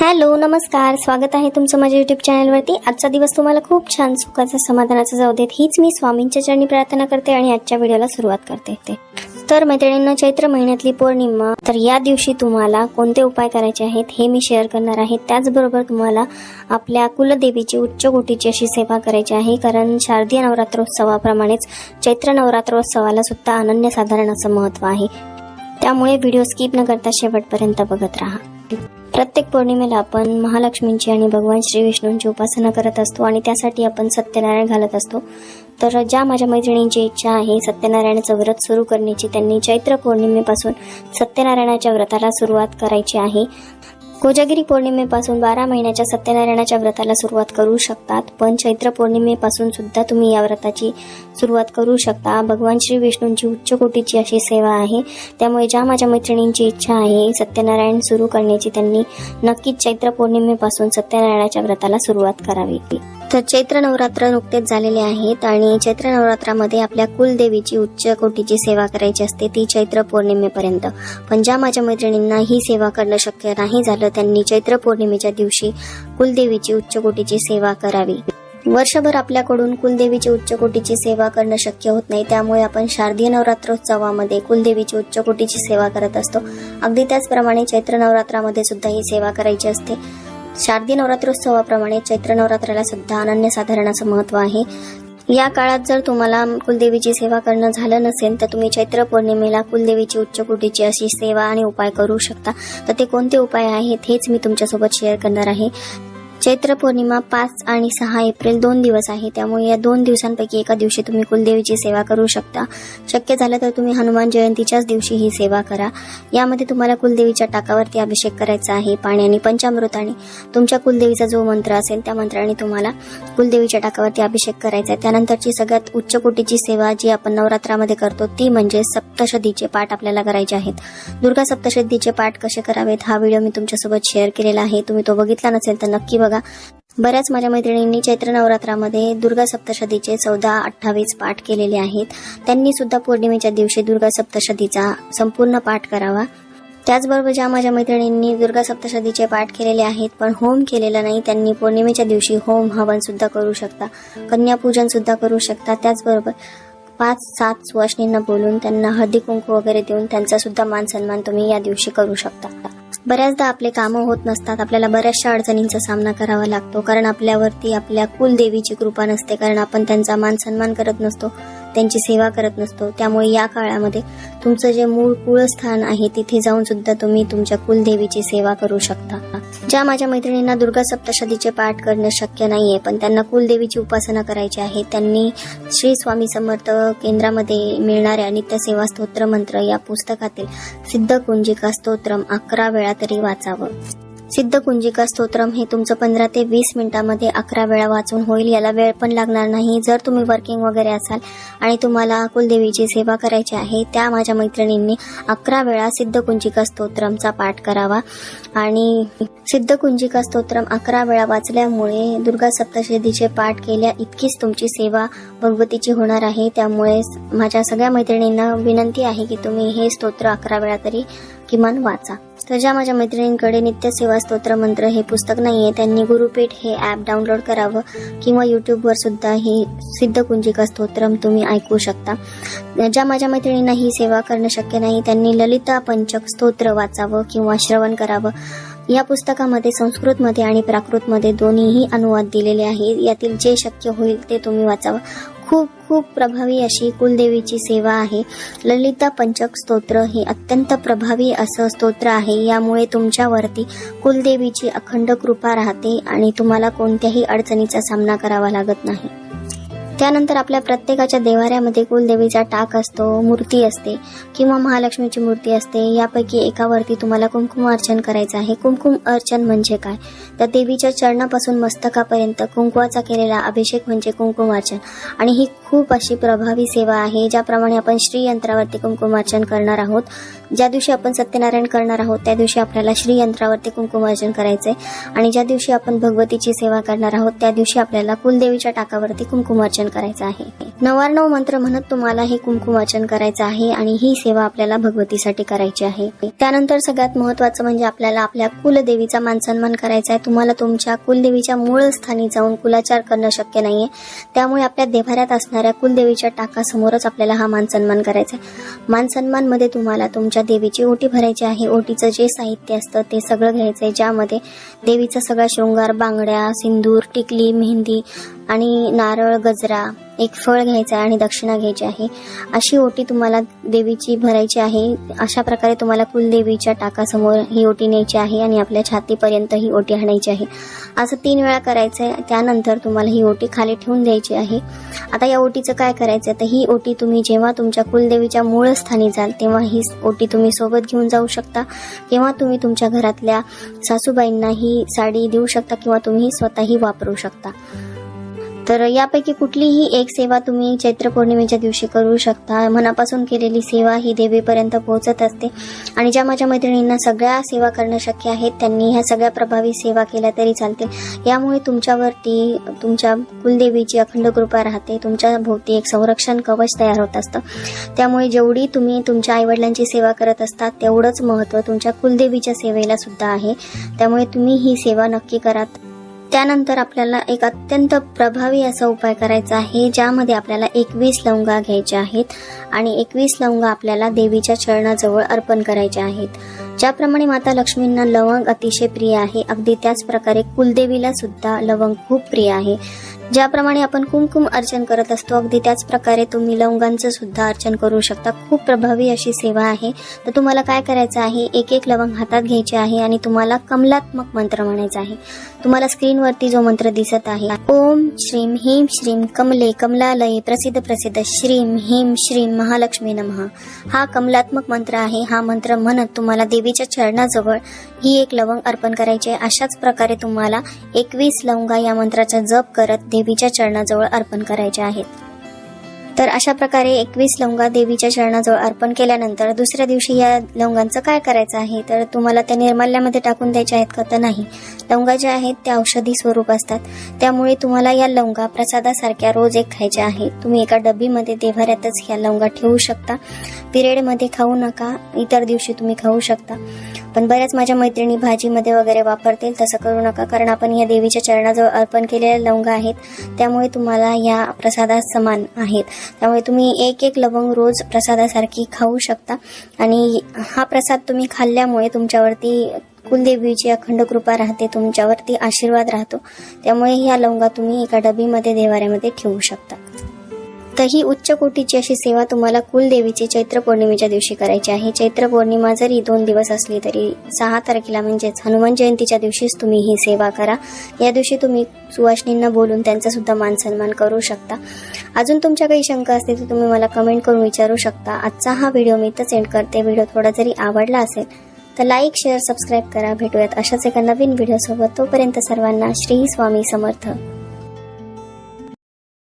Hello नमस्कार. स्वागत आहे तुमचं माझ्या युट्यूब चॅनलवरती आजचा दिवस तुम्हाला खूप छान सुखाचा समाधानाचा जाऊ देत. हीच मी स्वामींच्या चरणी प्रार्थना करते आणि आजच्या व्हिडिओला सुरुवात करते ते तर मैत्रिणींना चैत्र महिन्यातली पौर्णिमा तर या दिवशी तुम्हाला कोणते उपाय करायचे आहेत हे मी शेअर करणार आहे. त्याचबरोबर तुम्हाला आपल्या कुलदेवीची उच्च कोटीची अशी सेवा करायची आहे कारण शारदीय नवरात्रोत्सवाप्रमाणेच चैत्र नवरात्रोत्सवाला सुद्धा अनन्यसाधारण असं महत्त्व आहे. त्यामुळे व्हिडिओ स्किप न करता शेवटपर्यंत बघत राहा. प्रत्येक पौर्णिमेला आपण महालक्ष्मींची आणि भगवान श्री विष्णूंची उपासना करत असतो आणि त्यासाठी आपण सत्यनारायण घालत असतो. तर ज्या माझ्या मैत्रिणींची इच्छा आहे सत्यनारायणाचं व्रत सुरू करण्याची त्यांनी चैत्र पौर्णिमेपासून सत्यनारायणाच्या व्रताला सुरुवात करायची आहे. कोजागिरी पौर्णिमेपासून बारा महिन्याच्या सत्यनारायणाच्या व्रताला सुरुवात करू शकतात. पण चैत्र पौर्णिमेपासून सुद्धा तुम्ही या व्रताची सुरुवात करू शकता. भगवान श्री विष्णूंची उच्च कोटीची अशी सेवा आहे. त्यामुळे ज्या माझ्या मैत्रिणींची इच्छा आहे सत्यनारायण सुरू करण्याची त्यांनी नक्कीच चैत्र पौर्णिमेपासून सत्यनारायणाच्या व्रताला सुरुवात करावी. तर चैत्र नवरात्र नुकतेच झालेले आहेत आणि चैत्र नवरात्रामध्ये आपल्या कुलदेवीची उच्च कोटीची सेवा करायची असते ती चैत्र पौर्णिमेपर्यंत. पण ज्या माझ्या मैत्रिणींना ही सेवा करणं शक्य नाही झालं त्यांनी चैत्र पौर्णिमेच्या दिवशी कुलदेवीची उच्च कोटीची सेवा करावी. वर्षभर आपल्याकडून कुलदेवीची उच्च कोटीची सेवा करणं शक्य होत नाही त्यामुळे आपण शारदीय नवरात्रोत्सवामध्ये कुलदेवीची उच्च कोटीची सेवा करत असतो. अगदी त्याचप्रमाणे चैत्र नवरात्रामध्ये सुद्धा ही सेवा करायची असते. शारदीय नवरात्रोत्सवाप्रमाणे चैत्र नवरात्राला सुद्धा अनन्यसाधारण असं महत्त्व आहे. या काळात जर तुम्हाला कुलदेवीची सेवा करणं झालं नसेल तर तुम्ही चैत्र पौर्णिमेला कुलदेवीची उच्च कोटीची अशी सेवा आणि उपाय करू शकता. तर ते कोणते उपाय आहेत हेच मी तुमच्यासोबत शेअर करणार आहे. चैत्र पौर्णिमा पाच आणि सहा एप्रिल दोन दिवस आहे. त्यामुळे या दोन दिवसांपैकी एका दिवशी तुम्ही कुलदेवीची सेवा करू शकता. शक्य झालं तर तुम्ही हनुमान जयंतीच्याच दिवशी ही सेवा करा. यामध्ये तुम्हाला कुलदेवीच्या टाकावरती अभिषेक करायचा आहे. पाण्याने पंचामृताने तुमच्या कुलदेवीचा जो मंत्र असेल त्या मंत्राने तुम्हाला कुलदेवीच्या टाकावरती अभिषेक करायचा आहे. त्यानंतरची सगळ्यात उच्च कोटीची सेवा जी आपण नवरात्रामध्ये करतो ती म्हणजे सप्तशतीचे पाठ आपल्याला करायचे आहेत. दुर्गा सप्तशतीचे पाठ कसे करावेत हा व्हिडिओ मी तुमच्यासोबत शेअर केलेला आहे. तुम्ही तो बघितला नसेल तर नक्की बघा. बऱ्याच माझ्या मैत्रिणींनी चैत्र नवरात्रामध्ये दुर्गा सप्तशतीचे चौदा अठ्ठावीस पाठ केलेले आहेत. त्यांनी सुद्धा पौर्णिमेच्या दिवशी दुर्गा सप्तशतीचा संपूर्ण पाठ करावा. त्याचबरोबर ज्या माझ्या मैत्रिणींनी दुर्गा सप्तशतीचे पाठ केलेले आहेत पण होम केलेला नाही त्यांनी पौर्णिमेच्या दिवशी होम हवन सुद्धा करू शकता. कन्यापूजन सुद्धा करू शकता. त्याचबरोबर पाच सात सुवासिनींना बोलून त्यांना हळदी कुंकू वगैरे देऊन त्यांचा सुद्धा मान सन्मान तुम्ही या दिवशी करू शकता. बऱ्याचदा आपले कामं होत नसतात. आपल्याला बऱ्याचशा अडचणींचा सामना करावा लागतो. कारण आपल्यावरती आपल्या कुलदेवीची कृपा नसते. कारण आपण त्यांचा मान सन्मान करत नसतो. त्यांची सेवा करत नसतो. त्यामुळे या काळामध्ये तुमचं जे मूळ कुळस्थान आहे तिथे जाऊन सुद्धा तुम्ही तुमच्या कुलदेवीची सेवा करू शकता. ज्या माझ्या मैत्रिणींना दुर्गा सप्तशतीचे पाठ करणं शक्य नाहीये पण त्यांना कुलदेवीची उपासना करायची आहे त्यांनी श्री स्वामी समर्थ केंद्रामध्ये मिळणाऱ्या नित्य सेवा स्तोत्र मंत्र या पुस्तकातील सिद्ध कुंजिका स्तोत्रम अकरा वेळा तरी वाचावं. सिद्ध कुंजिका स्तोत्रम हे तुमचं पंधरा ते वीस मिनिटांमध्ये अकरा वेळा वाचून होईल. याला वेळ पण लागणार नाही. जर तुम्ही वर्किंग वगैरे असाल आणि तुम्हाला कुलदेवीची सेवा करायची आहे त्या माझ्या मैत्रिणींनी अकरा वेळा सिद्ध कुंजिका स्तोत्रमचा पाठ करावा. आणि सिद्ध कुंजिका स्तोत्रम अकरा वेळा वाचल्यामुळे दुर्गा सप्तशतीचे पाठ केल्या इतकीच तुमची सेवा भगवतीची होणार आहे. त्यामुळे माझ्या सगळ्या मैत्रिणींना विनंती आहे की तुम्ही हे स्तोत्र अकरा वेळा तरी किमान वाचा. तर ज्या माझ्या मैत्रिणींकडे नित्य सेवा स्तोत्र मंत्र हे पुस्तक नाहीये. त्यांनी गुरुपीठ हे ॲप डाउनलोड करावं किंवा युट्यूबवर सुद्धा हे सिद्ध कुंजिका स्तोत्रम तुम्ही ऐकू शकता. ज्या माझ्या मैत्रिणींना ही सेवा करणं शक्य नाही. त्यांनी ललिता पंचक स्तोत्र वाचावं किंवा श्रवण करावं. या पुस्तकामध्ये संस्कृतमध्ये आणि प्राकृतमध्ये दोन्हीही अनुवाद दिलेले आहेत. यातील जे शक्य होईल ते तुम्ही वाचावं. खूप प्रभावी अशी कुलदेवीची सेवा आहे. ललिता पंचक स्तोत्र हे अत्यंत प्रभावी असं स्तोत्र आहे. यामुळे तुमच्यावरती कुलदेवीची अखंड कृपा राहते आणि तुम्हाला कोणत्याही अडचणीचा सामना करावा लागत नाही. त्यानंतर आपल्या प्रत्येकाच्या देवाऱ्यामध्ये कुलदेवीचा टाक असतो मूर्ती असते किंवा महालक्ष्मीची मूर्ती असते. यापैकी एकावरती तुम्हाला कुमकुम अर्चन करायचं आहे. कुंकुम अर्चन म्हणजे काय? तर देवीच्या चरणापासून मस्तकापर्यंत कुंकवाचा केलेला अभिषेक म्हणजे कुंकुमार्चन आणि ही खूप अशी प्रभावी सेवा आहे ज्याप्रमाणे आपण श्रीयंत्रावरती कुंकुमार्चन अर्चन करणार आहोत. ज्या दिवशी आपण सत्यनारायण करणार आहोत त्या दिवशी आपल्याला श्रीयंत्रावरती कुंकुमार्चन कुंकुम अर्चन करायचंय. आणि ज्या दिवशी आपण भगवतीची सेवा करणार आहोत त्या दिवशी आपल्याला कुलदेवीच्या टाकावरती कुंकुमार्चन वाचन करायचं आहे. नवार्णव मंत्र म्हणत तुम्हाला हे कुंकुम वाचन करायचं आहे आणि ही सेवा आपल्याला भगवतीसाठी करायची आहे. त्यानंतर सगळ्यात महत्वाचं म्हणजे आपल्याला आपल्या कुलदेवीचा मानसन्मान करायचा आहे. तुम्हाला तुमच्या कुलदेवीच्या मूळ स्थानी जाऊन कुलाचार करणं शक्य नाहीये. त्यामुळे आपल्या देभाऱ्यात असणाऱ्या कुलदेवीच्या टाकासमोरच आपल्याला हा मानसन्मान करायचा आहे. मानसन्मानमध्ये तुम्हाला तुमच्या देवीची ओटी भरायची आहे. ओटीचं जे साहित्य असतं ते सगळं घ्यायचं आहे ज्यामध्ये देवीचा सगळा शृंगार बांगड्या सिंदूर टिकली मेहंदी आणि नारळ गजरा एक फळ घ्यायचं आहे आणि दक्षिणा घ्यायची आहे. अशी ओटी तुम्हाला देवीची भरायची आहे. अशा प्रकारे तुम्हाला कुलदेवीच्या टाकासमोर ही ओटी न्यायची आहे आणि आपल्या छातीपर्यंत ही ओटी आणायची आहे. असं तीन वेळा करायचं आहे त्यानंतर तुम्हाला ही ओटी खाली ठेवून द्यायची आहे. आता या ओटीचं काय करायचं तर ही ओटी तुम्ही जेव्हा तुमच्या कुलदेवीच्या मूळ स्थानी जाल तेव्हा ही ओटी तुम्ही सोबत घेऊन जाऊ शकता. किंवा तुम्ही तुमच्या घरातल्या सासूबाईंना ही साडी देऊ शकता किंवा तुम्ही स्वतःही वापरू शकता. तर यापैकी कुठलीही एक सेवा तुम्ही चैत्र पौर्णिमेच्या दिवशी करू शकता. मनापासून केलेली सेवा ही देवीपर्यंत पोहोचत असते. आणि ज्या माझ्या मैत्रिणींना सगळ्या सेवा करणं शक्य आहेत त्यांनी ह्या सगळ्या प्रभावी सेवा केल्या तरी चालतील. यामुळे तुमच्यावरती तुमच्या कुलदेवीची अखंड कृपा राहते. तुमच्या भोवती एक संरक्षण कवच तयार होत असतं. त्यामुळे जेवढी तुम्ही तुमच्या आईवडिलांची सेवा करत असतात तेवढंच महत्त्व तुमच्या कुलदेवीच्या सेवेला सुद्धा आहे. त्यामुळे तुम्ही ही सेवा नक्की करा त्यानंतर आपल्याला एक अत्यंत प्रभावी असा उपाय करायचा आहे ज्यामध्ये आपल्याला एकवीस लवंगा घ्यायच्या आहेत आणि एकवीस लवंगा आपल्याला देवीच्या चरणाजवळ अर्पण करायच्या आहेत. ज्याप्रमाणे माता लक्ष्मींना लवंग अतिशय प्रिय आहे अगदी त्याच प्रकारे कुलदेवीला सुद्धा लवंग खूप प्रिय आहे. ज्याप्रमाणे आपण कुमकुम अर्चन करत असतो अगदी त्याच प्रकारे तुम्ही लवंगांचं सुद्धा अर्चन करू शकता. खूप प्रभावी अशी सेवा आहे. तर तुम्हाला काय करायचं आहे? एक एक लवंग हातात घ्यायचे आहे आणि तुम्हाला कमलात्मक मंत्र म्हणायचा आहे. तुम्हाला स्क्रीनवरती जो मंत्र दिसत आहे ओम श्रीम ह्रीम श्रीम कमले कमलालय प्रसिद्ध प्रसिद्ध श्रीम ह्रीम श्रीम महालक्ष्मी नमः. हा कमलात्मक मंत्र आहे. हा मंत्र म्हणत तुम्हाला देवीच्या चरणाजवळ ही एक लवंग अर्पण करायची आहे. अशाच प्रकारे तुम्हाला एकवीस लवंगा या मंत्राचा जप करत देवीच्या चरणाजवळ अर्पण करायचे आहेत. तर अशा प्रकारे एकवीस लवंगा देवीच्या चरणाजवळ अर्पण केल्यानंतर दुसऱ्या दिवशी या लवंगांचं काय करायचं आहे? तर तुम्हाला त्या निर्माल्यामध्ये टाकून द्यायच्या आहेत का? तर नाही. लवंगा ज्या आहेत त्या औषधी स्वरूप असतात. त्यामुळे तुम्हाला या लवंगा प्रसादासारख्या रोज एक खायच्या आहेत. तुम्ही एका डबीमध्ये देव्हाऱ्यातच ह्या लवंगा ठेवू शकता. पिरियडमध्ये खाऊ नका. इतर दिवशी तुम्ही खाऊ शकता. पण बऱ्याच माझ्या मैत्रिणी भाजीमध्ये वगैरे वापरतील तसं करू नका कारण आपण या देवीच्या चरणाजवळ अर्पण केलेल्या लवंगा आहेत. त्यामुळे तुम्हाला या प्रसादा समान आहेत. त्यामुळे तुम्ही एक एक लवंग रोज प्रसादासारखी खाऊ शकता. आणि हा प्रसाद तुम्ही खाल्ल्यामुळे तुमच्यावरती कुलदेवीची अखंड कृपा राहते तुमच्यावरती आशीर्वाद राहतो. त्यामुळे ह्या लवंगा तुम्ही एका डबीमध्ये देवाऱ्यामध्ये ठेवू शकता. ही उच्च कोटीची अशी सेवा तुम्हाला कुलदेवीची चैत्र पौर्णिमेच्या दिवशी करायची आहे. चैत्र पौर्णिमा जरी दोन दिवस असली तरी सहा तारखेला म्हणजेच हनुमान जयंतीच्या दिवशीच तुम्ही ही सेवा करा. या दिवशी तुम्ही सुवासिनींना बोलून त्यांचा सुद्धा मान सन्मान करू शकता. अजून तुमच्या काही शंका असतील तर तुम्ही मला कमेंट करून विचारू शकता. आजचा हा व्हिडिओ मी इथं सेंड करते. व्हिडिओ थोडा जरी आवडला असेल तर लाईक शेअर सबस्क्राईब करा. भेटूयात अशाच एका नवीन व्हिडिओसोबत तोपर्यंत सर्वांना श्री स्वामी समर्थ.